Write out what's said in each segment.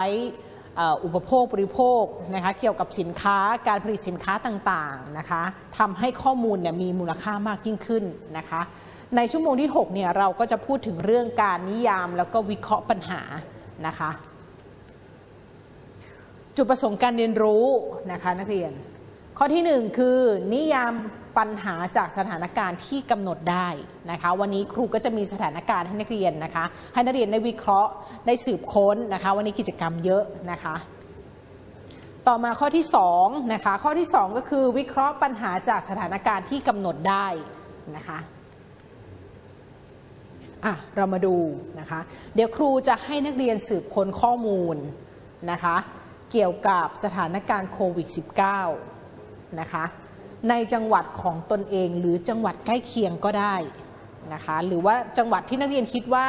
ใช้อุปโภคบริโภคนะคะเกี่ยวกับสินค้าการผลิตสินค้าต่างๆนะคะทำให้ข้อมูลเนี่ยมีมูลค่ามากยิ่งขึ้นนะคะในชั่วโมงที่6เนี่ยเราก็จะพูดถึงเรื่องการนิยามแล้วก็วิเคราะห์ปัญหานะคะจุดประสงค์การเรียนรู้นะคะนักเรียน ข้อที่หนึ่งคือนิยาม ปัญหาจากสถานการณ์ที่กำหนดได้นะคะ วันนี้ครูก็จะมีสถานการณ์ให้นักเรียนนะคะ ให้นักเรียนได้วิเคราะห์ได้สืบค้นนะคะ วันนี้กิจกรรมเยอะนะคะ ต่อมาข้อที่2นะคะข้อที่ 2 ก็คือวิเคราะห์ปัญหาจากสถานการณ์ที่กำหนดได้นะคะอะเรามาดูนะคะ เดี๋ยวครูจะให้นักเรียนสืบค้นข้อมูลนะคะ เกี่ยวกับสถานการณ์โควิด -19 นะคะ ในจังหวัดของตนเอง หรือจังหวัดใกล้เคียงก็ได้นะคะหรือว่าจังหวัดที่นักเรียนคิดว่า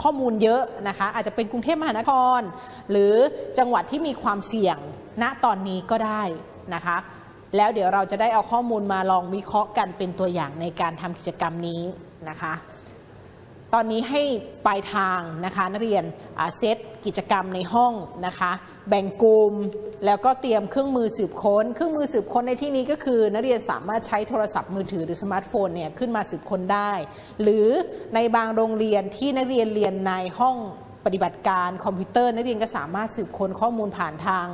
ข้อมูลเยอะนะคะอาจจะเป็นกรุงเทพมหานคร หรือจังหวัดที่มีความเสี่ยงณตอนนี้ก็ได้นะคะแล้วเดี๋ยวเราจะได้เอาข้อมูลมาลองวิเคราะห์กันเป็นตัวอย่างในการทำกิจกรรมนี้นะคะ ตอนนี้ให้ปลายทางนะคะนักเรียนเซตกิจกรรมในห้องนะคะแบ่งกลุ่มแล้วก็เตรียมเครื่องมือสืบค้น เครื่องมือสืบค้นในที่นี้ก็คือ นักเรียนสามารถใช้โทรศัพท์มือถือหรือสมาร์ทโฟนเนี่ยขึ้นมาสืบค้นได้ หรือในบางโรงเรียนที่นักเรียนเรียนในห้อง ปฏิบัติการคอมพิวเตอร์ นักเรียนก็สามารถสืบค้นข้อมูลผ่านทาง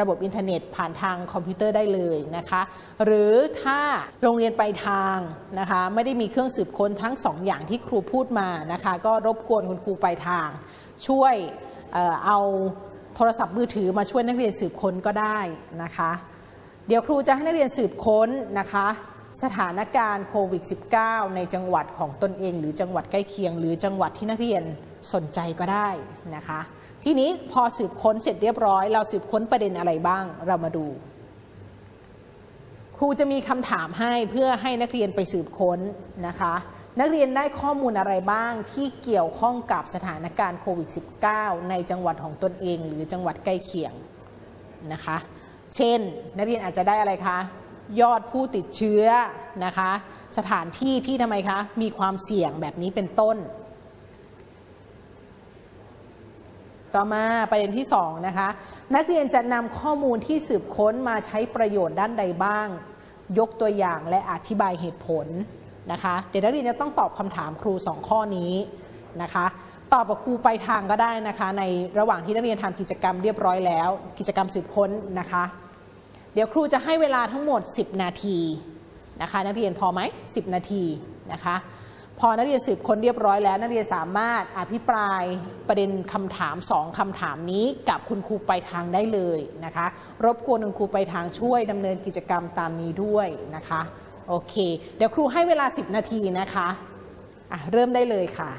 ระบบอินเทอร์เน็ต ผ่านทางคอมพิวเตอร์ได้เลยนะคะ หรือถ้าโรงเรียนไปลายทางนะคะไม่ได้มีเครื่องสืบค้นทั้งสองอย่างที่ครูพูดมานะคะ ก็รบกวนคุณครูไปลายทาง ช่วยเอาโทรศัพท์มือถือมาช่วยนักเรียนสืบค้นก็ได้นะคะ เดี๋ยวครูจะให้นักเรียนสืบค้นนะคะ สถานการณ์โควิด -19 ในจังหวัดของตนเอง หรือจังหวัดใกล้เคียง หรือจังหวัดที่นักเรียนสนใจก็ได้นะคะ ทีนี้พอสืบค้นเสร็จเรียบร้อย เราสืบค้นประเด็นอะไรบ้างเรามาดู ครูจะมีคำถามให้เพื่อให้นักเรียนไปสืบค้นนะคะ นักเรียนได้ข้อมูลอะไรบ้างที่เกี่ยวข้องกับสถานการณ์โควิด -19 ในจังหวัดของตนเอง หรือจังหวัดใกล้เคียงนะคะ เช่น นักเรียนอาจจะได้อะไรคะ ยอดผู้ติดเชื้อนะคะ สถานที่ที่ทำไมคะ มีความเสี่ยงแบบนี้เป็นต้น ต่อมาประเด็นที่2นะคะ นักเรียนจะนำข้อมูลที่สืบค้นมาใช้ประโยชน์ด้านใดบ้าง ยกตัวอย่างและอธิบายเหตุผลนะคะ เดี๋ยวนักเรียนจะต้องตอบคำถามครู 2 ข้อนี้นะคะตอบกับครูไปทางก็ได้นะคะ ในระหว่างที่นักเรียนทำกิจกรรมเรียบร้อยแล้ว กิจกรรมสืบค้นนะคะ เดี๋ยวครูจะให้เวลาทั้งหมด 10 นาทีนะคะนักเรียนพอไหม10 นาทีนะคะพอนักเรียนสืบค้นเรียบร้อยแล้ว นักเรียนสามารถอภิปรายประเด็นคำถาม 2คำถามนี้กับคุณครูไปทางได้เลยนะคะ รบกวนคุณครูไปทางช่วยดำเนินกิจกรรมตามนี้ด้วยนะคะโอเค เดี๋ยวครูให้เวลา 10 นาทีนะคะะเริ่มได้เลยค่ะ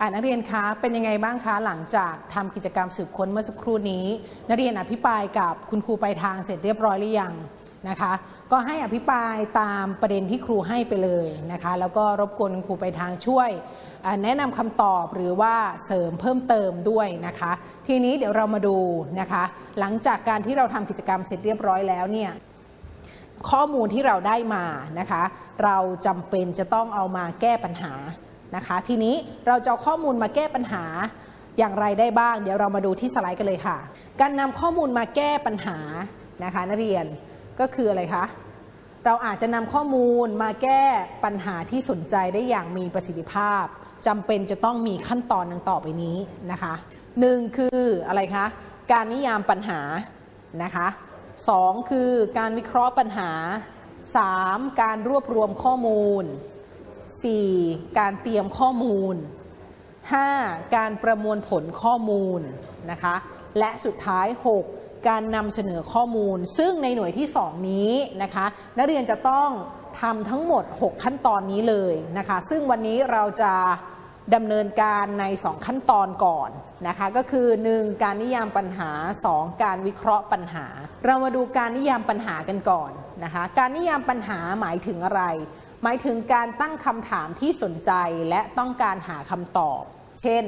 อ่านักเรียนคะเป็นยังไงบ้างคะหลังจากทำกิจกรรมสืบค้นเมื่อสักครู่นี้ นักเรียนอภิปรายกับคุณครูไปลายทางเสร็จเรียบร้อยหรือยังนะคะ ก็ให้อภิปรายตามประเด็นที่ครูให้ไปเลยนะคะ แล้วก็รบกวนคุณครูไปลายทางช่วย แนะนำคำตอบหรือว่าเสริมเพิ่มเติมด้วยนะคะ ทีนี้เดี๋ยวเรามาดูนะคะ หลังจากการที่เราทำกิจกรรมเสร็จเรียบร้อยแล้วเนี่ยข้อมูลที่เราได้มานะคะ เราจำเป็นจะต้องเอามาแก้ปัญหา นะคะ ทีนี้เราจะเอาข้อมูลมาแก้ปัญหาอย่างไรได้บ้าง เดี๋ยวเรามาดูที่สไลด์กันเลยค่ะ การนำข้อมูลมาแก้ปัญหานะคะนักเรียนก็คืออะไรคะเราอาจจะนำข้อมูลมาแก้ปัญหาที่สนใจได้อย่างมีประสิทธิภาพจำเป็นจะต้องมีขั้นตอนดังต่อไปนี้นะคะหนึ่งคืออะไรคะการนิยามปัญหานะคะสองคือการวิเคราะห์ปัญหา 3. การรวบรวมข้อมูล 4. การเตรียมข้อมูล 5. การประมวลผลข้อมูลนะคะและสุดท้าย 6. การนำเสนอข้อมูล ซึ่งในหน่วยที่ 2 นี้นะคะนักเรียนจะต้องทำทั้งหมด 6 ขั้นตอนนี้เลยนะคะซึ่งวันนี้เราจะดำเนินการใน 2 ขั้นตอนก่อนนะคะก็คือ 1. การนิยามปัญหา 2. การวิเคราะห์ปัญหา เรามาดูการนิยามปัญหากันก่อนนะคะการนิยามปัญหาหมายถึงอะไร หมายถึงการตั้งคำถามที่สนใจและต้องการหาคำตอบ เช่น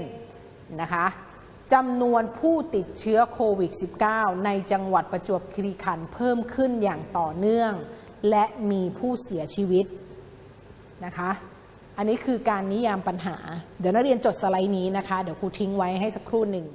นะคะจำนวนผู้ติดเชื้อโควิด -19 ในจังหวัดประจวบคีรีขันธ์เพิ่มขึ้นอย่างต่อเนื่อง และมีผู้เสียชีวิตนะคะ อันนี้คือการนิยามปัญหา เดี๋ยวนักเรียนจดสไลด์นี้นะคะ เดี๋ยวครูทิ้งไว้ให้สักครู่หนึ่ง